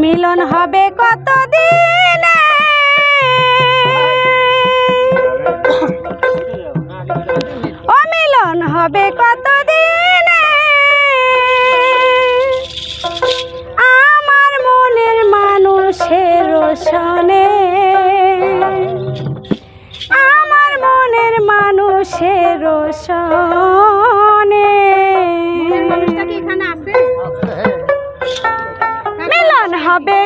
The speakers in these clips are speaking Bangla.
মিলন হবে কতদিন? ও মিলন হবে কতদিন? আমার মনের মানুষের রোশনে। আমার মনের মানুষের রোশন। হবে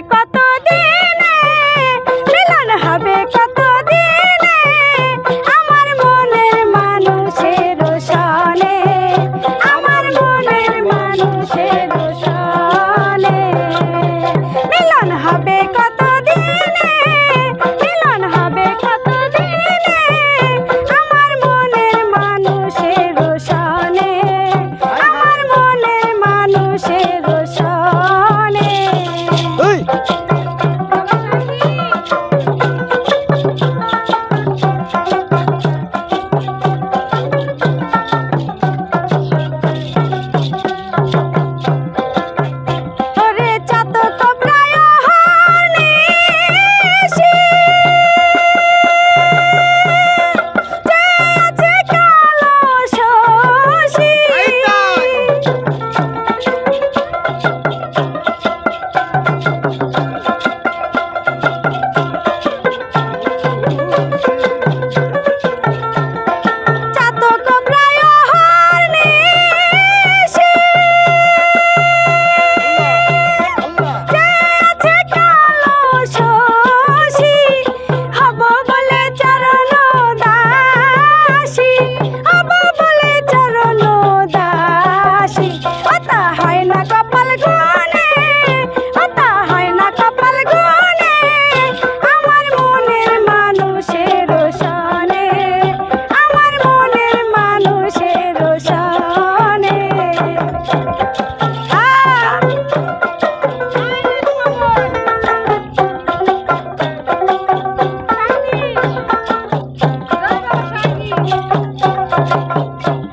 chau, chau.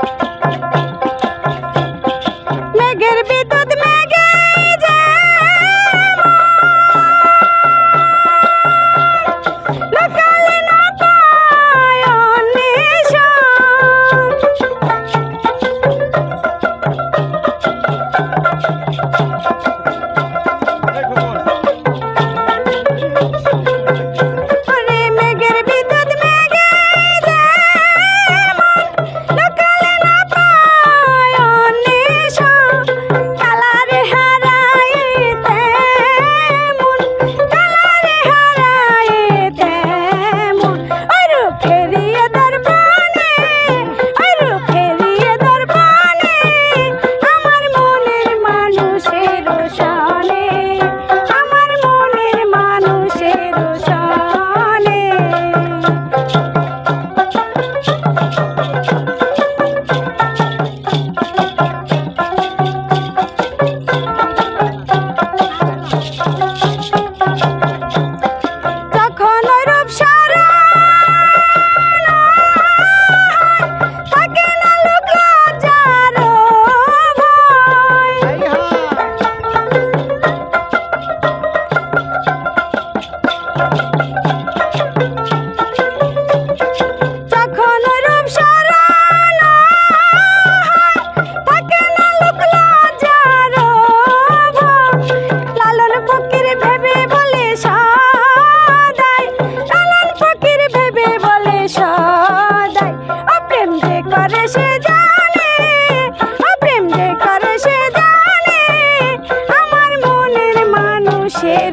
করে প্রেম যে করে সে জানে আমার মনের মানুষের